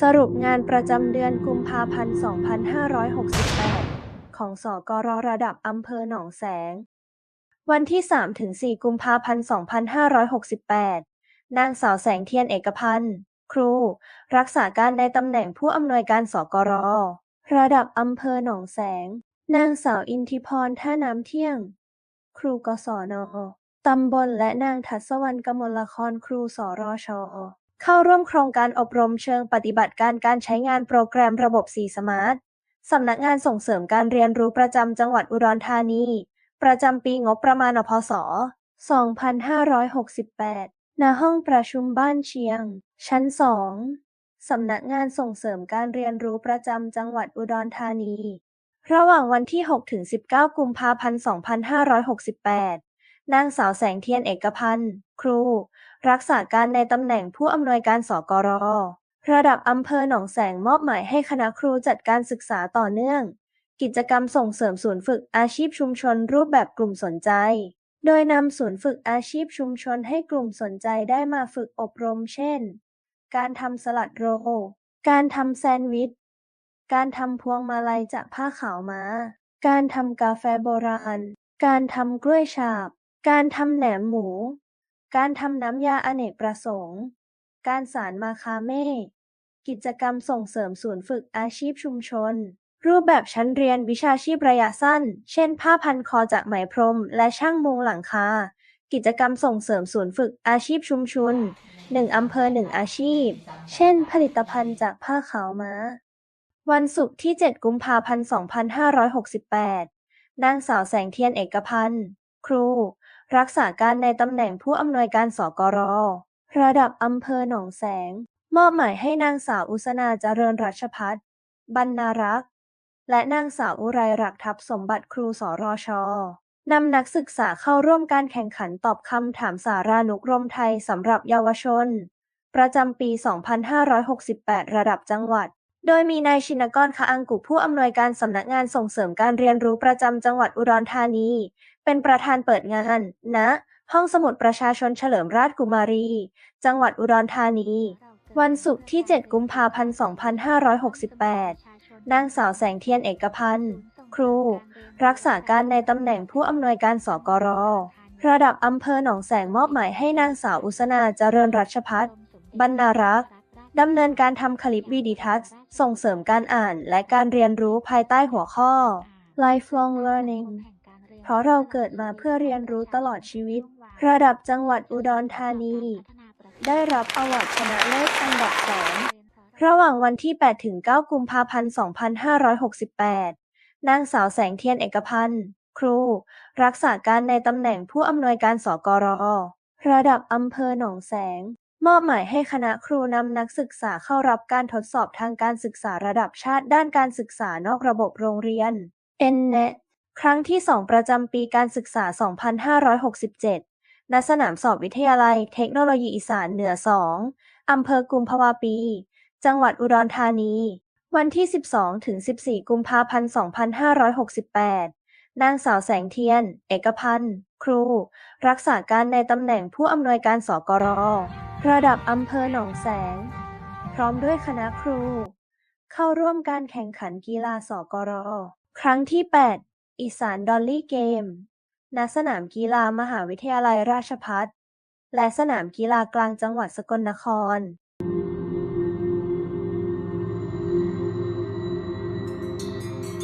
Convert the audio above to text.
สรุปงานประจำเดือนกุมภาพันธ์ 2568 ของสกรระดับอำเภอหนองแสง วันที่ 3-4 กุมภาพันธ์ 2568 นางสาวแสงเทียนเอกพันธ์ ครู รักษาการในตำแหน่งผู้อำนวยการสกร ระดับอำเภอหนองแสง นางสาวอินทิพรท่าน้ำเที่ยง ครูกศน ตำบลและนางทัศวรรณกมลละครครูสรช เข้าร่วมโครงการอบรมเชิงปฏิบัติการการใช้งานโปรแกรมระบบสีสมาร์ทสำนักงานส่งเสริมการเรียนรู้ประจำจังหวัดอุดรธานี ประจำปีงบประมาณพศ 2568 ณ ห้องประชุมบ้านเชียง ชั้น 2 สำนักงานส่งเสริมการเรียนรู้ประจำจังหวัดอุดรธานี ระหว่างวันที่ 6-19 กุมภาพันธ์ 2568 นางสาวแสงเทียนเอกพันธ์ ครู รักษาการในตำแหน่งผู้อำนวยการสกรระดับอำเภอหนองแสงมอบหมายให้คณะครูจัดการศึกษาต่อเนื่อง กิจกรรมส่งเสริมศูนย์ฝึกอาชีพชุมชนรูปแบบกลุ่มสนใจ โดยนำศูนย์ฝึกอาชีพชุมชนให้กลุ่มสนใจได้มาฝึกอบรม เช่น การทำสลัดโรลการทำแซนด์วิช การทำพวงมาลัยจากผ้าขาวม้า การทำกาแฟโบราณ การทำกล้วยฉาบ การทำแหนมหมู การทำน้ำยาอเนกประสงค์ การสารมาคาเม่ กิจกรรมส่งเสริมศูนย์ฝึกอาชีพชุมชน รูปแบบชั้นเรียนวิชาชีพระยะสั้น เช่น ผ้าพันคอจากไหมพรม และช่างมุงหลังคา กิจกรรมส่งเสริมศูนย์ฝึกอาชีพชุมชน1อำเภอ1อาชีพ เช่น ผลิตภัณฑ์จากผ้าขาวม้า วันศุกร์ที่ 7 กุมภาพันธ์ 2568 นางสาวแสงเทียนเอกพันธ์ ครู รักษาการในตำแหน่งผู้อำนวยการสกร ระดับอำเภอหนองแสง มอบหมายให้นางสาวอุสนาเจริญรัชพัฒน์บรรณารักษ์ และนางสาวอุไรรักทัพสมบัติครูสรชนำนักศึกษาเข้าร่วมการแข่งขันตอบคำถามสารานุกรมไทยสำหรับเยาวชน ประจำปี 2568 ระดับจังหวัด โดยมีนายชินกรคะอังกุผู้อำนวยการสำนักงานส่งเสริมการเรียนรู้ประจำจังหวัดอุดรธานี เป็นประธานเปิดงานณห้องสมุดประชาชนเฉลิมราชกุมารี จังหวัดอุดรธานี วันศุกร์ที่ 7 กุมภาพันธ์ 2568 นางสาวแสงเทียนเอกพันธ์ ครู รักษาการในตำแหน่งผู้อำนวยการสกร ระดับอำเภอหนองแสงมอบหมายให้นางสาวอุสนาเจริญรัชพัฒน์บรรณารักษ์ดำเนินการทำคลิปวิดีทัศน์ส่งเสริมการอ่านและการเรียนรู้ภายใต้หัวข้อ lifelong learning เพราะเราเกิดมาเพื่อเรียนรู้ตลอดชีวิต ระดับจังหวัดอุดรธานี ได้รับอวอร์ดชนะเลิศอันดับสองระหว่างวันที่ 8 ถึง 9 กุมภาพันธ์ 2568 นางสาวแสงเทียนเอกพันธ์ ครู รักษาการในตำแหน่งผู้อำนวยการสกรระดับอำเภอหนองแสง มอบหมายให้คณะครูนำนักศึกษาเข้ารับการทดสอบทางการศึกษาระดับชาติด้านการศึกษานอกระบบโรงเรียน NNET ครั้งที่ 2 ประจำปีการศึกษา 2567 ณ สนามสอบวิทยาลัยเทคโนโลยีอีสานเหนือ 2 อำเภอกุมภาวะปี จังหวัดอุดรธานี วันที่ 12 ถึง 14 กุมภาพันธ์ 2568 นางสาวแสงเทียน เอกพันธ์ ครู รักษาการในตำแหน่งผู้อำนวยการสกร ระดับอำเภอหนองแสง พร้อมด้วยคณะครู เข้าร่วมการแข่งขันกีฬาสกร ครั้งที่ 8 อีสานดอลลี่เกม ณ สนามกีฬามหาวิทยาลัยราชภัฏ และสนามกีฬากลางจังหวัดสกลนคร